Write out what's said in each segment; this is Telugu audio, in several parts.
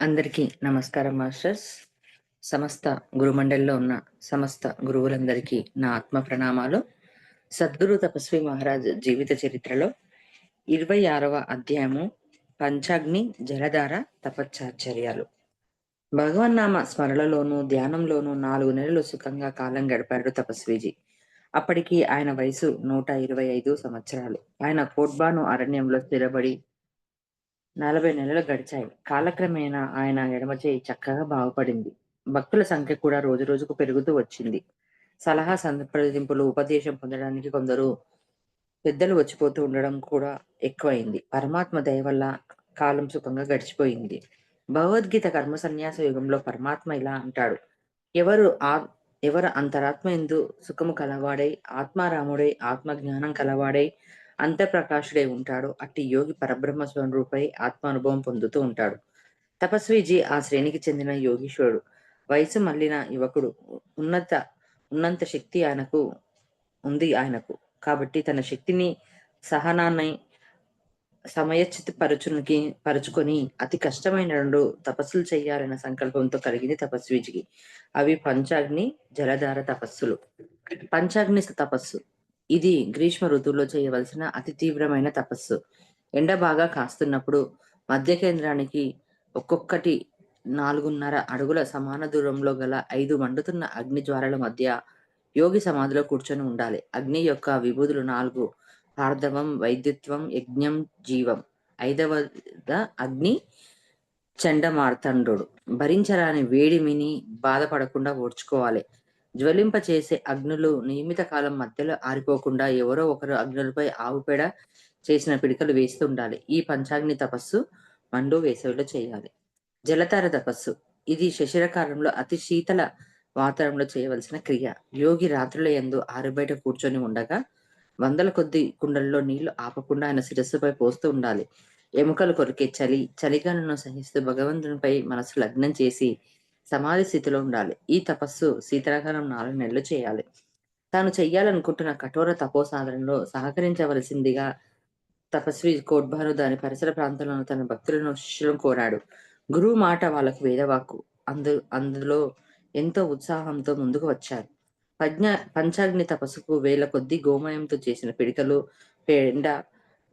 అందరికీ నమస్కారం మాస్టర్స్. సమస్త గురుమండలిలో ఉన్న సమస్త గురువులందరికీ నా ఆత్మ ప్రణామాలు సద్గురు తపస్వి మహారాజ్ జీవిత చరిత్రలో ఇరవై ఆరవ అధ్యాయము పంచాగ్ని జలధార తపశ్చాచర్యాలు. భగవన్నామ స్మరణలోను ధ్యానంలోను నాలుగు నెలలు సుఖంగా కాలం గడిపాడు తపస్విజీ. అప్పటికి ఆయన వయసు నూట ఇరవై ఐదు సంవత్సరాలు. ఆయన కోట్బాను అరణ్యంలో స్థిరపడి నలభై నెలలు గడిచాయి. కాలక్రమేణా ఆయన ఎడమ చేయి చక్కగా బాగుపడింది. భక్తుల సంఖ్య కూడా రోజు రోజుకు పెరుగుతూ వచ్చింది. సలహా సంప్రదింపులు ఉపదేశం పొందడానికి కొందరు పెద్దలు వచ్చిపోతూ ఉండడం కూడా ఎక్కువైంది. పరమాత్మ దయ వల్ల కాలం సుఖంగా గడిచిపోయింది. భగవద్గీత కర్మ సన్యాస యుగంలో పరమాత్మ ఇలా అంటాడు. ఎవరు ఆ ఎవరు అంతరాత్మ ఎందు సుఖము కలవాడై ఆత్మారాముడై ఆత్మ జ్ఞానం కలవాడై అంతఃప్రకాశుడై ఉంటాడు. అట్టి యోగి పరబ్రహ్మ స్వరూపై ఆత్మానుభవం పొందుతూ ఉంటాడు. తపస్వీజీ ఆ శ్రేణికి చెందిన యోగీశ్వరుడు. వయసు మళ్ళిన యువకుడు. ఉన్నత ఉన్నంత శక్తి ఆయనకు ఉంది ఆయనకు. కాబట్టి తన శక్తిని సహనాన్ని సమయచిత పరచునికి పరుచుకొని అతి కష్టమైన రెండు తపస్సులు చేయాలన్న సంకల్పంతో కలిగింది తపస్వీజికి. అవి పంచాగ్ని జలధార తపస్సులు. పంచాగ్ని తపస్సు. ఇది గ్రీష్మ ఋతువులో చేయవలసిన అతి తీవ్రమైన తపస్సు. ఎండ బాగా కాస్తున్నప్పుడు మధ్య కేంద్రానికి ఒక్కొక్కటి నాలుగున్నర అడుగుల సమాన దూరంలో గల ఐదు మండుతున్న అగ్ని జ్వాలల మధ్య యోగి సమాధిలో కూర్చొని ఉండాలి. అగ్ని యొక్క విభూతులు నాలుగు. పార్థవం వైద్యుత్వం యజ్ఞం జీవం. ఐదవ అగ్ని చండమార్తండు. భరించరాని వేడిమిని బాధపడకుండా ఓడ్చుకోవాలి. జ్వలింప చేసే అగ్నులు నియమిత కాలం మధ్యలో ఆరిపోకుండా ఎవరో ఒకరు అగ్నులపై ఆవుపేడ చేసిన పిడికలు వేస్తూ ఉండాలి ఈ పంచాగ్ని తపస్సు మండు వేసవిలో చేయాలి. జలతార తపస్సు. ఇది శశిరకాలంలో అతి శీతల వాతావరణంలో చేయవలసిన క్రియ. యోగి రాత్రుల ఎందు ఆరుబయట కూర్చొని ఉండగా వందల కొద్ది కుండల్లో నీళ్ళు ఆపకుండా ఆయన శిరస్సుపై పోస్తూ ఉండాలి. ఎముకలు కొరికే చలి చలిగాలను సహిస్తూ భగవంతునిపై మనసు లగ్నం చేసి సమాధి స్థితిలో ఉండాలి. ఈ తపస్సు శీతలకాలం నాలుగు నెలలు చేయాలి. తాను చెయ్యాలనుకుంటున్న కఠోర తపో సాధనలో సహకరించవలసిందిగా తపస్వి కోట్బాను దాని పరిసర ప్రాంతంలో తన భక్తులను శిష్యులను కోరాడు. గురువు మాట వాళ్ళకు వేదవాక్కు. అందు అందులో ఎంతో ఉత్సాహంతో ముందుకు వచ్చారు. పజ్ఞ పంచాగ్ని తపస్సుకు వేల కొద్ది గోమయంతో చేసిన పిడికలు పేండ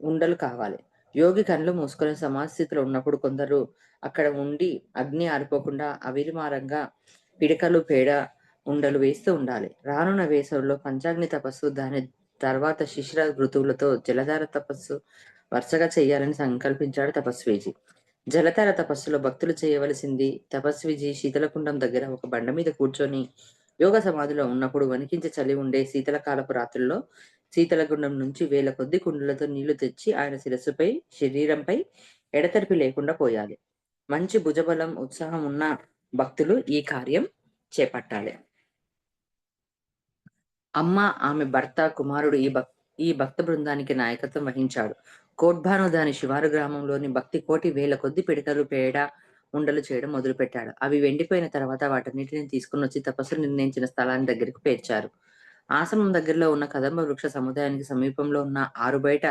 ఉండలు కావాలి. యోగి కళ్ళు మూసుకొని సమాస్థితిలో ఉన్నప్పుడు కొందరు అక్కడ ఉండి అగ్ని ఆరిపోకుండా అవిరిమారంగా పిడకలు పేడ ఉండలు వేస్తూ ఉండాలి. రానున్న వేసవిలో పంచాగ్ని తపస్సు దాని తర్వాత శిశిర ఋతువులతో జలధార తపస్సు వరుసగా చేయాలని సంకల్పించాడు తపస్వీజీ. జలధార తపస్సులో భక్తులు చేయవలసింది తపస్విజీ శీతలకుండం దగ్గర ఒక బండ మీద కూర్చొని యోగ సమాధిలో ఉన్నప్పుడు వణికించ చలి ఉండే శీతలకాలపు రాత్రుల్లో శీతలగుండం నుంచి వేల కొద్ది కుండలతో నీళ్ళు తెచ్చి ఆయన శిరస్సుపై శరీరంపై ఎడతెరిపి లేకుండా పోయాలి. మంచి భుజబలం ఉత్సాహం ఉన్న భక్తులు ఈ కార్యం చేపట్టాలి. అమ్మ ఆమె భర్త కుమారుడు ఈ భక్ ఈ భక్త బృందానికి నాయకత్వం వహించాడు. కోట్భాను దాని శివారు గ్రామంలోని భక్తి కోటి వేల కొద్ది పిడకలు పేడ ఉండలు చేయడం మొదలుపెట్టాడు. అవి వెండిపోయిన తర్వాత వాటన్నిటిని తీసుకుని వచ్చి తపస్సు నిర్ణయించిన స్థలాన్ని దగ్గరికి పేర్చారు. ఆశ్రమం దగ్గరలో ఉన్న కదంబ వృక్ష సముదాయానికి సమీపంలో ఉన్న ఆరు బయట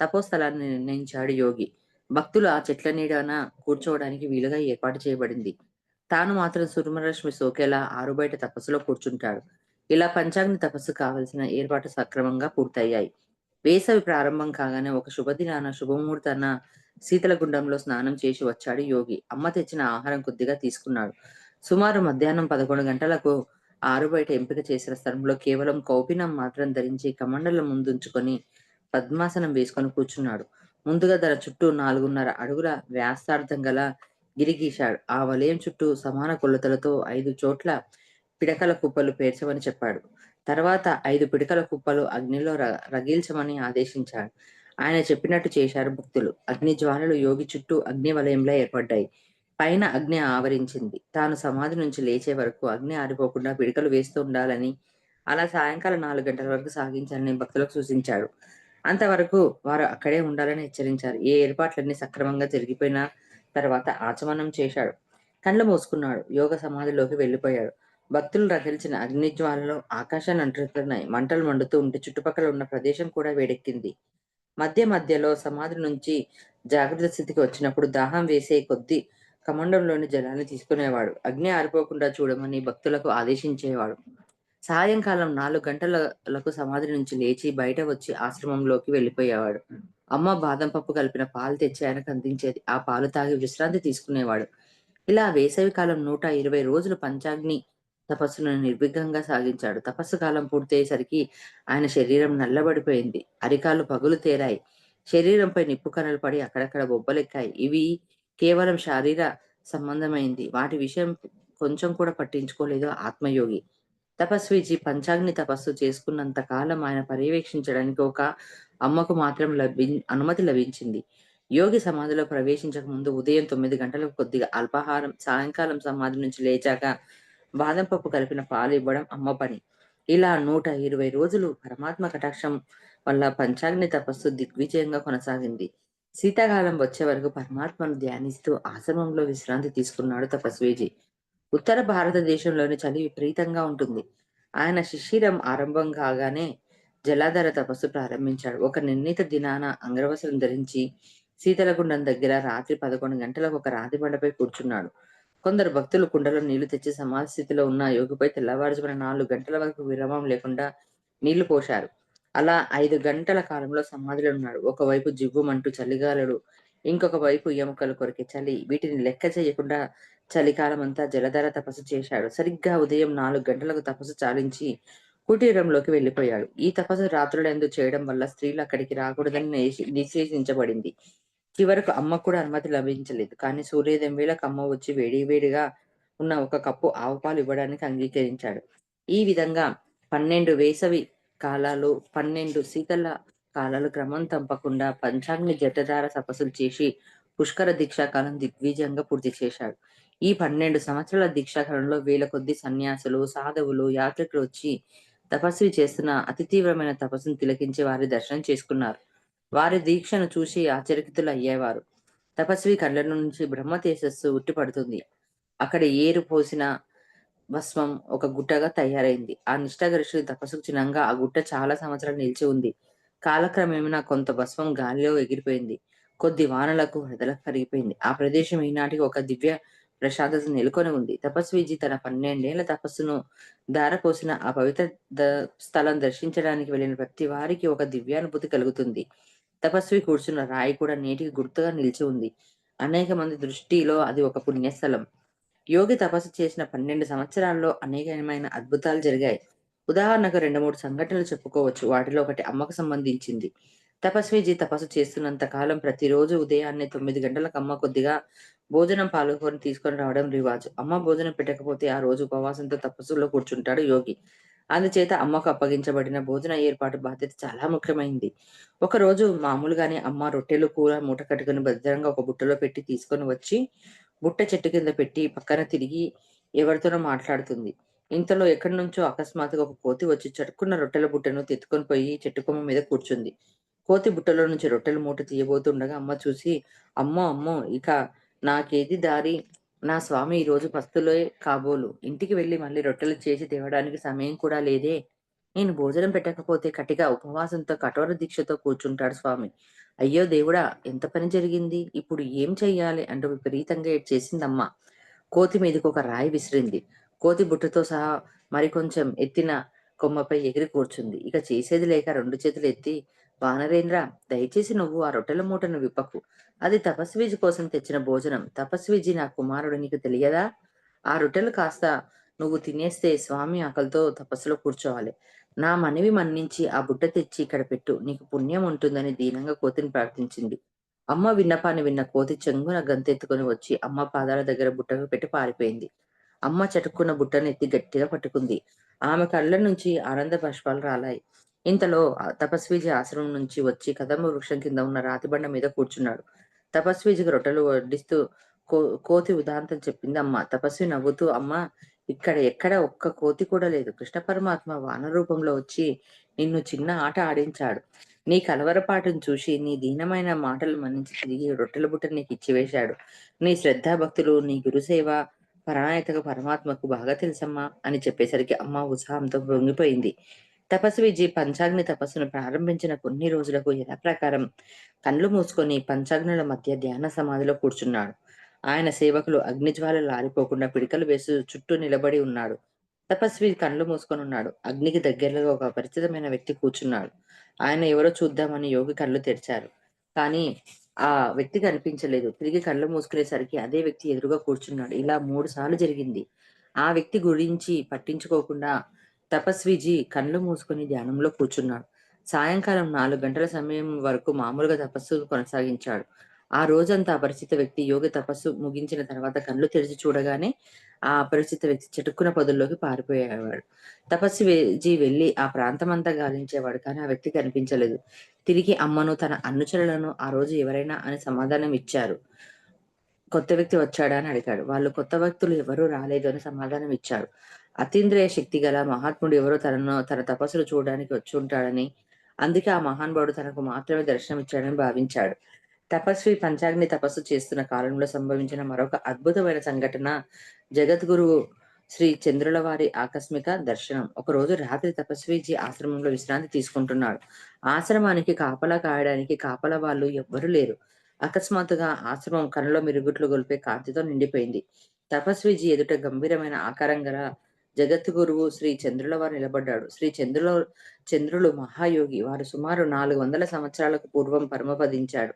తపోస్థలాన్ని నిర్ణయించాడు యోగి. భక్తులు ఆ చెట్ల నీడన కూర్చోవడానికి వీలుగా ఏర్పాటు చేయబడింది. తాను మాత్రం సుర్మరశ్మి సోకేలా ఆరు బయట తపస్సులో కూర్చుంటాడు. ఇలా పంచాగ్ని తపస్సు కావలసిన ఏర్పాటు సక్రమంగా పూర్తయ్యాయి. వేసవి ప్రారంభం కాగానే ఒక శుభదినాన శుభముహూర్తాన శీతల గుండంలో స్నానం చేసి వచ్చాడు యోగి. అమ్మ తెచ్చిన ఆహారం కొద్దిగా తీసుకున్నాడు. సుమారు మధ్యాహ్నం పదకొండు గంటలకు ఆరు బయట ఎంపిక చేసిన స్థలంలో కేవలం కౌపినం మాత్రం ధరించి కమండలం ముందుంచుకొని పద్మాసనం వేసుకొని కూర్చున్నాడు. ముందుగా తన చుట్టూ నాలుగున్నర అడుగుల వ్యాసార్థం గల గిరిగీశాడు. ఆ వలయం చుట్టూ సమాన కొలతలతో ఐదు చోట్ల పిడకల కుప్పలు పేర్చమని చెప్పాడు. తర్వాత ఐదు పిడకల కుప్పలు అగ్నిలో రగిల్చమని ఆదేశించాడు. ఆయన చెప్పినట్టు చేశారు భక్తులు. అగ్ని జ్వాలలు యోగి చుట్టూ అగ్ని వలయంలో ఏర్పడ్డాయి. పైన అగ్ని ఆవరించింది. తాను సమాధి నుంచి లేచే వరకు అగ్ని ఆరిపోకుండా పిడకలు వేస్తూ ఉండాలని అలా సాయంకాలం నాలుగు గంటల వరకు సాగించాలని భక్తులకు సూచించాడు. అంతవరకు వారు అక్కడే ఉండాలని హెచ్చరించారు. ఏ ఏర్పాట్లన్నీ సక్రమంగా జరిగిపోయిన తర్వాత ఆచమనం చేశాడు. కళ్ళు మూసుకున్నాడు. యోగ సమాధిలోకి వెళ్ళిపోయాడు. భక్తులు రగిల్చిన అగ్ని జ్వాలలో ఆకాశాన్ని అంటుతున్నాయి మంటలు మండుతూ ఉంటే చుట్టుపక్కల ఉన్న ప్రదేశం కూడా వేడెక్కింది. మధ్య మధ్యలో సమాధి నుంచి జాగ్రత్త స్థితికి వచ్చినప్పుడు దాహం వేసే కొద్ది కమండంలోని జలాన్ని తీసుకునేవాడు. అగ్ని ఆరిపోకుండా చూడమని భక్తులకు ఆదేశించేవాడు. సాయంకాలం నాలుగు గంటలకు సమాధి నుంచి లేచి బయట వచ్చి ఆశ్రమంలోకి వెళ్ళిపోయేవాడు. అమ్మ బాదం పప్పు కలిపిన పాలు తెచ్చి ఆయనకు అందించేది. ఆ పాలు తాగి విశ్రాంతి తీసుకునేవాడు. ఇలా వేసవి కాలం నూట ఇరవై రోజులు పంచాగ్ని తపస్సును నిర్విఘ్నంగా సాగించాడు. తపస్సు కాలం పూర్తయ్యేసరికి ఆయన శరీరం నల్లబడిపోయింది. అరికాలు పగులు తేరాయి శరీరంపై నిప్పు కణలు పడి అక్కడక్కడ బొబ్బలెక్కాయి. ఇవి కేవలం శారీర సంబంధమైంది. వాటి విషయం కొంచెం కూడా పట్టించుకోలేదు ఆత్మయోగి. తపస్విజీ పంచాగ్ని తపస్సు చేసుకున్నంత కాలం ఆయన పర్యవేక్షించడానికి ఒక అమ్మకు మాత్రం లభి అనుమతి లభించింది. యోగి సమాధిలో ప్రవేశించక ముందు ఉదయం తొమ్మిది గంటలకు కొద్దిగా అల్పాహారం సాయంకాలం సమాధి నుంచి లేచాక బాదం పప్పు కలిపిన పాలు ఇవ్వడం అమ్మ పని. ఇలా నూట ఇరవై రోజులు పరమాత్మ కటాక్షం వల్ల పంచాగ్ని తపస్సు దిగ్విజయంగా కొనసాగింది. శీతాకాలం వచ్చే వరకు పరమాత్మను ధ్యానిస్తూ ఆశ్రమంలో విశ్రాంతి తీసుకున్నాడు తపస్వీజీ. ఉత్తర భారతదేశంలోని చలి విపరీతంగా ఉంటుంది. ఆయన శిశిరం ఆరంభం కాగానే జలాధార తపస్సు ప్రారంభించాడు. ఒక నిర్ణీత దినాన అంగరవసరం ధరించి శీతలగుండం దగ్గర రాత్రి పదకొండు గంటలకు ఒక రాతి బండపై కూర్చున్నాడు. కొందరు భక్తులు కుండలో నీళ్ళు తెచ్చి సమాధి స్థితిలో ఉన్న యోగిపై తెల్లవారుజామున నాలుగు గంటల వరకు విరామం లేకుండా నీళ్ళు పోశారు. అలా ఐదు గంటల కాలంలో సమాధిలో ఉన్నాడు. ఒకవైపు జివ్వుమంటూ చలిగాలుడు ఇంకొక వైపు ఎముకలు కొరికే చలి. వీటిని లెక్క చేయకుండా చలికాలం అంతా జలధార తపస్సు చేశాడు. సరిగ్గా ఉదయం నాలుగు గంటలకు తపస్సు చాలించి కుటీరంలోకి వెళ్ళిపోయాడు. ఈ తపస్సు రాత్రులందు చేయడం వల్ల స్త్రీలు అక్కడికి రాకూడదని నిషేధించబడింది. చివరకు అమ్మ కూడా అనుమతి లభించలేదు. కానీ సూర్యోదయం వేళకు అమ్మ వచ్చి వేడి వేడిగా ఉన్న ఒక కప్పు ఆవుపాలు ఇవ్వడానికి అంగీకరించాడు. ఈ విధంగా పన్నెండు వేసవి కాలాలు పన్నెండు శీతల కాలాలు క్రమం తప్పకుండా పంచాంగ జటధార తపస్సులు చేసి పుష్కర దీక్షాకాలం దిగ్విజయంగా పూర్తి చేశాడు. ఈ పన్నెండు సంవత్సరాల దీక్షాకాలంలో వేల కొద్ది సన్యాసులు సాధువులు యాత్రికులు వచ్చి తపస్వి చేస్తున్న అతి తీవ్రమైన తపస్సును తిలకించి వారి దర్శనం చేసుకున్నారు. వారి దీక్షను చూసి ఆచరికితులు అయ్యేవారు తపస్వి కళ్ళ నుంచి బ్రహ్మ తేజస్సు ఉట్టిపడుతుంది. అక్కడ ఏరు పోసిన భస్మం ఒక గుట్టగా తయారైంది. ఆ నిష్ఠాగరిష్ఠుడి తపస్సుకు చిన్నంగా ఆ గుట్ట చాలా సంవత్సరాలు నిలిచి ఉంది. కాలక్రమేణా కొంత భస్మం గాలిలో ఎగిరిపోయింది. కొద్ది వానలకు వరదలకు కరిగిపోయింది. ఆ ప్రదేశం ఈనాటికి ఒక దివ్య ప్రశాంతత నెలకొని ఉంది. తపస్విజీ తన పన్నెండేళ్ళ తపస్సును దారపోసిన ఆ పవిత్ర స్థలం దర్శించడానికి వెళ్ళిన ప్రతి వారికి ఒక దివ్యానుభూతి కలుగుతుంది. తపస్వి కూర్చున్న రాయి కూడా నేటికి గుర్తుగా నిలిచి ఉంది. అనేక మంది దృష్టిలో అది ఒక పుణ్యస్థలం. యోగి తపస్సు చేసిన పన్నెండు సంవత్సరాల్లో అనేకమైన అద్భుతాలు జరిగాయి. ఉదాహరణకు రెండు మూడు సంఘటనలు చెప్పుకోవచ్చు. వాటిలో ఒకటి అమ్మకు సంబంధించింది. తపస్విజీ తపస్సు చేస్తున్నంత కాలం ప్రతిరోజు ఉదయాన్నే తొమ్మిది గంటలకు అమ్మ కొద్దిగా భోజనం పాల్గొని తీసుకొని రావడం రివాజు. అమ్మ భోజనం పెట్టకపోతే ఆ రోజు ఉపవాసంతో తపస్సులో కూర్చుంటాడు యోగి. అందుచేత అమ్మకు అప్పగించబడిన భోజన ఏర్పాటు బాధ్యత చాలా ముఖ్యమైంది. ఒకరోజు మామూలుగానే అమ్మ రొట్టెలు కూర మూట కట్టుకుని భద్రంగా ఒక బుట్టలో పెట్టి తీసుకొని వచ్చి బుట్ట చెట్టు కింద పెట్టి పక్కన తిరిగి ఎవరితోనో మాట్లాడుతుంది. ఇంతలో ఎక్కడి నుంచో అకస్మాత్తుగా ఒక కోతి వచ్చి చటుకున్న రొట్టెల బుట్టను తెత్తుకొని పోయి చెట్టు కొమ్మ మీద కూర్చుంది. కోతి బుట్టలో నుంచి రొట్టెల మూట తీయబోతుండగా అమ్మ చూసి అమ్మో అమ్మో ఇక నాకేది దారి నా స్వామి ఈ రోజు పస్తులే కాబోలు. ఇంటికి వెళ్ళి మళ్ళీ రొట్టెలు చేసి తేవడానికి సమయం కూడా లేదే. నేను భోజనం పెట్టకపోతే కటిగా ఉపవాసంతో కఠోర దీక్షతో కూర్చుంటాడు స్వామి. అయ్యో దేవుడా ఎంత పని జరిగింది? ఇప్పుడు ఏం చెయ్యాలి? అంటూ విపరీతంగా చేసిందమ్మ. కోతి మీదకి ఒక రాయి విసిరింది. కోతి బుట్టతో సహా మరికొంచెం ఎత్తిన కొమ్మపై ఎగిరి కూర్చుంది. ఇక చేసేది లేక రెండు చేతులు ఎత్తి వానరేంద్ర దయచేసి నువ్వు ఆ రొట్టెల మూటను విప్పకు. అది తపస్విజి కోసం తెచ్చిన భోజనం. తపస్విజి నా కుమారుడు నీకు తెలియదా? ఆ రొట్టెలు కాస్త నువ్వు తినేస్తే స్వామి ఆకలితో తపస్సులో కూర్చోవాలి. నా మనవి మన్నించి ఆ బుట్ట తెచ్చి ఇక్కడ పెట్టు. నీకు పుణ్యం ఉంటుందని దీనంగా కోతిని ప్రార్థించింది. అమ్మ విన్నపాన్ని విన్న కోతి చెంగున గంతెత్తుకుని వచ్చి అమ్మ పాదాల దగ్గర బుట్టకు పెట్టి పారిపోయింది. అమ్మ చటుక్కున్న బుట్టను ఎత్తి గట్టిగా పట్టుకుంది. ఆమె కళ్ళ నుంచి ఆనంద పుష్పాలు రాలాయి. ఇంతలో తపస్విజి ఆశ్రమం నుంచి వచ్చి కదంబ వృక్షం కింద ఉన్న రాతిబండ మీద కూర్చున్నాడు. తపస్విజికి రొట్టెలు వడ్డిస్తూ కో కోతి ఉదాంతం చెప్పింది అమ్మ. తపస్వి నవ్వుతూ అమ్మ ఇక్కడ ఎక్కడ ఒక్క కోతి కూడా లేదు. కృష్ణ పరమాత్మ వాన రూపంలో వచ్చి నిన్ను చిన్న ఆట ఆడించాడు. నీ కలవరపాటును చూసి నీ దీనమైన మాటలు మన్నించి తిరిగి రొట్టెల బుట్ట నీకు ఇచ్చివేశాడు నీ శ్రద్ధాభక్తులు నీ గురుసేవ పరాయతకు పరమాత్మకు బాగా తెలుసమ్మా అని చెప్పేసరికి అమ్మ ఉత్సాహంతో పొంగిపోయింది తపస్విజీ పంచాగ్ని తపస్సును ప్రారంభించిన కొన్ని రోజులకు యథాప్రకారం కళ్ళు మూసుకొని పంచాగ్నుల మధ్య ధ్యాన సమాధిలో కూర్చున్నాడు. ఆయన సేవకులు అగ్నిజ్వాలలు ఆరిపోకుండా పిడికలు వేసి చుట్టూ నిలబడి ఉన్నాడు. తపస్వి కండ్లు మూసుకొని ఉన్నాడు. అగ్నికి దగ్గరలో ఒక పరిచితమైన వ్యక్తి కూర్చున్నాడు. ఆయన ఎవరో చూద్దామని యోగి కళ్ళు తెరిచారు. కానీ ఆ వ్యక్తి కనిపించలేదు. తిరిగి కళ్ళు మూసుకునేసరికి అదే వ్యక్తి ఎదురుగా కూర్చున్నాడు. ఇలా మూడు సార్లు జరిగింది. ఆ వ్యక్తి గురించి పట్టించుకోకుండా తపస్విజీ కళ్ళు మూసుకొని ధ్యానంలో కూర్చున్నాడు. సాయంకాలం నాలుగు గంటల సమయం వరకు మామూలుగా తపస్సు కొనసాగించాడు. ఆ రోజంతా అపరిచిత వ్యక్తి యోగ తపస్సు ముగించిన తర్వాత కళ్ళు తెరిచి చూడగానే ఆ అపరిచిత వ్యక్తి చెటుక్కున పొదుల్లోకి పారిపోయేవాడు. తపస్వి వెళ్ళి ఆ ప్రాంతమంతా గాలించేవాడు కానీ ఆ వ్యక్తి కనిపించలేదు. తిరిగి అమ్మను తన అనుచరులను ఆ రోజు ఎవరైనా అని సమాధానం ఇచ్చారు. కొత్త వ్యక్తి వచ్చాడా అని అడిగాడు. వాళ్ళు కొత్త వ్యక్తులు ఎవరూ రాలేదు అని సమాధానం ఇచ్చాడు అతీంద్రియ శక్తి గల మహాత్ముడు ఎవరో తనను తన తపస్సులు చూడడానికి వచ్చి ఉంటాడని అందుకే ఆ మహానుభావుడు తనకు మాత్రమే దర్శనం ఇచ్చాడని భావించాడు. తపస్వి పంచాగ్ని తపస్సు చేస్తున్న కాలంలో సంభవించిన మరొక అద్భుతమైన సంఘటన జగద్గురువు శ్రీ చంద్రుల వారి ఆకస్మిక దర్శనం. ఒకరోజు రాత్రి తపస్వీజీ ఆశ్రమంలో విశ్రాంతి తీసుకుంటున్నాడు. ఆశ్రమానికి కాపలా కాయడానికి కాపలా వాళ్ళు ఎవ్వరూ లేరు. అకస్మాత్తుగా ఆశ్రమం కనులో మిరుగుట్లు గొలిపే కాంతితో నిండిపోయింది. తపస్వీజీ ఎదుట గంభీరమైన ఆకారం గల జగద్గురువు శ్రీ చంద్రుల వారు నిలబడ్డాడు. శ్రీ చంద్రుల చంద్రులు మహాయోగి. వారు సుమారు నాలుగు వందల సంవత్సరాలకు పూర్వం పరమపదించాడు.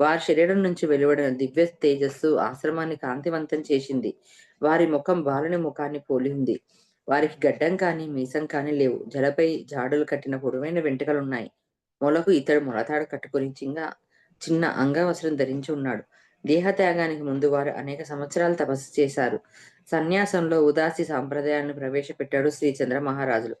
వారి శరీరం నుంచి వెలువడిన దివ్య తేజస్సు ఆశ్రమాన్ని కాంతివంతం చేసింది. వారి ముఖం బాలుని ముఖాన్ని పోలి ఉంది. వారికి గడ్డం కానీ మీసం కానీ లేవు. జలపై జాడులు కట్టిన పొడవైన వెంట్రుకలున్నాయి. మొలకు ఇతడు మొలతాడు కట్టుకుని చిన్న చిన్న అంగవస్త్రం ధరించి ఉన్నాడు. దేహత్యాగానికి ముందు వారు అనేక సంవత్సరాలు తపస్సు చేశారు. సన్యాసంలో ఉదాసి సాంప్రదాయాన్ని ప్రవేశపెట్టాడు శ్రీ చంద్ర మహారాజులు.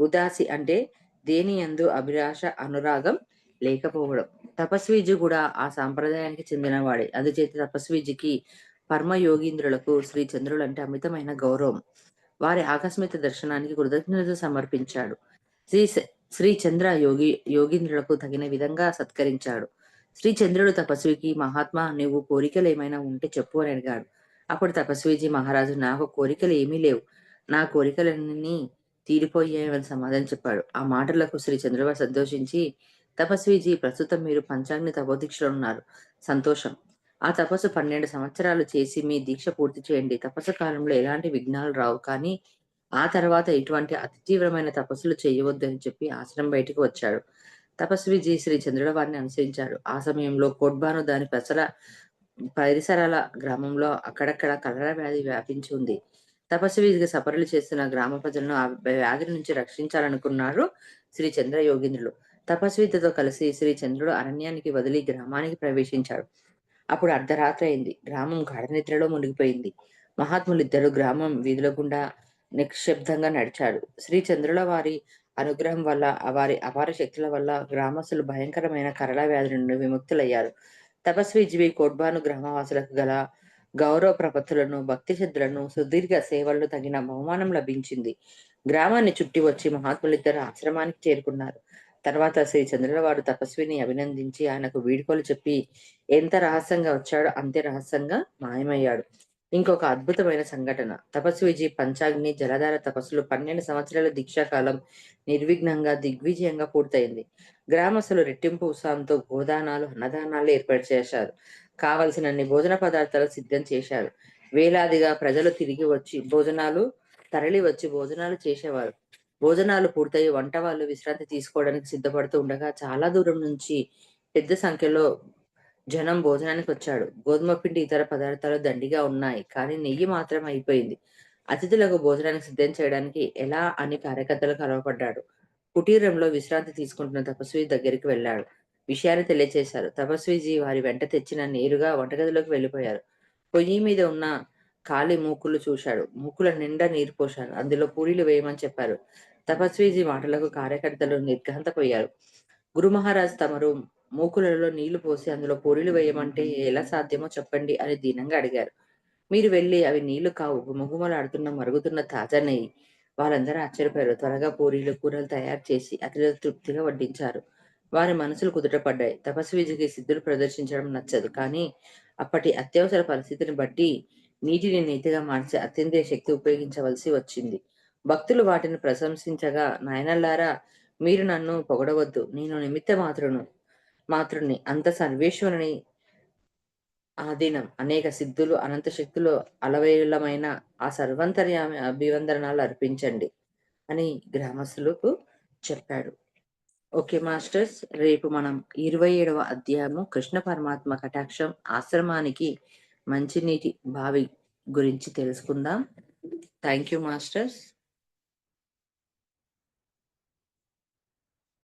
ఉదాసి అంటే దేని ఎందు అభిలాష అనురాగం లేకపోవడం. తపస్వీజు కూడా ఆ సాంప్రదాయానికి చెందినవాడే. అందుచేత తపస్వీజికి పరమయోగీంద్రులకు యోగీంద్రులకు శ్రీ అంటే అమితమైన గౌరవం. వారి ఆకస్మిక దర్శనానికి కృతజ్ఞత సమర్పించాడు. శ్రీ శ్రీ చంద్ర యోగి యోగీంద్రులకు తగిన విధంగా సత్కరించాడు. శ్రీ చంద్రుడు తపస్వికి మహాత్మా నువ్వు కోరికలు ఏమైనా ఉంటే చెప్పు అని అడిగాడు. అప్పుడు తపస్వీజీ మహారాజు నాకు కోరికలు ఏమీ లేవు. నా కోరికలన్నీ తీరిపోయాయని సమాధానం చెప్పాడు. ఆ మాటలకు శ్రీ చంద్రబాబు సంతోషించి తపస్వీజీ ప్రస్తుతం మీరు పంచాగ్ని తపోదీక్షలో ఉన్నారు. సంతోషం. ఆ తపస్సు పన్నెండు సంవత్సరాలు చేసి మీ దీక్ష పూర్తి చేయండి. తపస్సు కాలంలో ఎలాంటి విఘ్నాలు రావు. కానీ ఆ తర్వాత ఇటువంటి అతి తీవ్రమైన తపస్సులు చేయవద్దు అని చెప్పి ఆశ్రమం బయటకు వచ్చాడు. తపస్విజీ శ్రీ చంద్రుల వారిని అనుసరించాడు. ఆ సమయంలో కోడ్బాను దాని పెసర పరిసరాల గ్రామంలో అక్కడక్కడ కలరా వ్యాధి వ్యాపించి ఉంది. తపస్విగా సఫరులు చేస్తున్న గ్రామ ప్రజలను ఆ వ్యాధి నుంచి రక్షించాలనుకున్నారు శ్రీ చంద్ర యోగింద్రులు తపస్వితతో కలిసి శ్రీ చంద్రుడు అరణ్యానికి వదిలి గ్రామానికి ప్రవేశించాడు. అప్పుడు అర్ధరాత్రి అయింది. గ్రామం గాఢనిద్రలో మునిగిపోయింది. మహాత్ములు ఇద్దరు గ్రామం వీధుల గుండా నిక్షబ్దంగా నడిచాడు శ్రీ చంద్రుల వారి అనుగ్రహం వల్ల వారి అపార శక్తుల వల్ల గ్రామస్తులు భయంకరమైన కరళ వ్యాధి నుండి విముక్తులయ్యారు. తపస్వి జీవి కోడ్బాను గ్రామవాసులకు గల గౌరవ ప్రపత్తులను భక్తి శ్రద్ధలను సుదీర్ఘ సేవలను తగిన బహుమానం లభించింది. గ్రామాన్ని చుట్టి వచ్చి మహాత్ములిద్దరు ఆశ్రమానికి చేరుకున్నారు. తర్వాత శ్రీ చంద్రుల వారు తపస్విని అభినందించి ఆయనకు వీడుకోలు చెప్పి ఎంత రహస్యంగా వచ్చాడో అంతే రహస్యంగా మాయమయ్యాడు. ఇంకొక అద్భుతమైన సంఘటన. తపస్విజీ పంచాగ్ని జలధార తపస్సులు పన్నెండు సంవత్సరాల దీక్షాకాలం నిర్విఘ్నంగా దిగ్విజయంగా పూర్తయింది. గ్రామస్తులు రెట్టింపు ఉత్సాహంతో గోదానాలు అన్నదానాలు ఏర్పాటు చేశారు. కావలసినన్ని భోజన పదార్థాలు సిద్ధం చేశారు. వేలాదిగా ప్రజలు తిరిగి వచ్చి భోజనాలు తరలి వచ్చి భోజనాలు చేసేవారు. భోజనాలు పూర్తయి వంట వాళ్ళు విశ్రాంతి తీసుకోవడానికి సిద్ధపడుతూ ఉండగా చాలా దూరం నుంచి పెద్ద సంఖ్యలో జనం భోజనానికి వచ్చాడు గోధుమ పిండి ఇతర పదార్థాలు దండిగా ఉన్నాయి కానీ నెయ్యి మాత్రం అయిపోయింది. అతిథులకు భోజనానికి సిద్ధం చేయడానికి ఎలా అని కార్యకర్తలు కలవపడ్డాడు. కుటీరంలో విశ్రాంతి తీసుకుంటున్న తపస్వి దగ్గరికి వెళ్ళాడు. విషయాన్ని తెలియచేశారు. తపస్విజీ వారి వెంట తెచ్చిన నేరుగా వంటగదిలోకి వెళ్ళిపోయారు. పొయ్యి మీద ఉన్న ఖాళీ మూకులు చూశాడు. మూకుల నిండా నీరు పోశాడు అందులో పూరీలు వేయమని చెప్పారు. తపస్విజీ మాటలకు కార్యకర్తలు నిర్ఘాంతపోయారు. గురు మహారాజ్ తమరు మూకులలో నీళ్ళు పోసి అందులో పూరీలు వేయమంటే ఎలా సాధ్యమో చెప్పండి అని దీనంగా అడిగారు. మీరు వెళ్ళి అవి నీళ్ళు కావు గుమగుమలాడుతున్న మరుగుతున్న తాజా నెయ్యి. వాళ్ళందరూ ఆశ్చర్యపోయారు. త్వరగా పూరీలు కూరలు తయారు చేసి అతిలో తృప్తిగా వడ్డించారు. వారి మనసులు కుదుటపడ్డాయి తపస్విజికి సిద్ధులు ప్రదర్శించడం నచ్చదు. కానీ అప్పటి అత్యవసర పరిస్థితిని బట్టి నీటిని నీతిగా మార్చి అత్యంత శక్తి ఉపయోగించవలసి వచ్చింది. భక్తులు వాటిని ప్రశంసించగా నాయనల్లారా మీరు నన్ను పొగడవద్దు. నేను నిమిత్త మాత్రను మాతృని అంత సర్వేశ్వరుని ఆధీనం. అనేక సిద్ధులు అనంత శక్తులు అలవేలమైన ఆ సర్వంతర్యామి అభివందనాలు అర్పించండి అని గ్రామస్తులకు చెప్పాడు. ఓకే మాస్టర్స్ రేపు మనం ఇరవై ఏడవ అధ్యాయము కృష్ణ పరమాత్మ కటాక్షం ఆశ్రమానికి మంచినీటి బావి గురించి తెలుసుకుందాం. Thank you masters.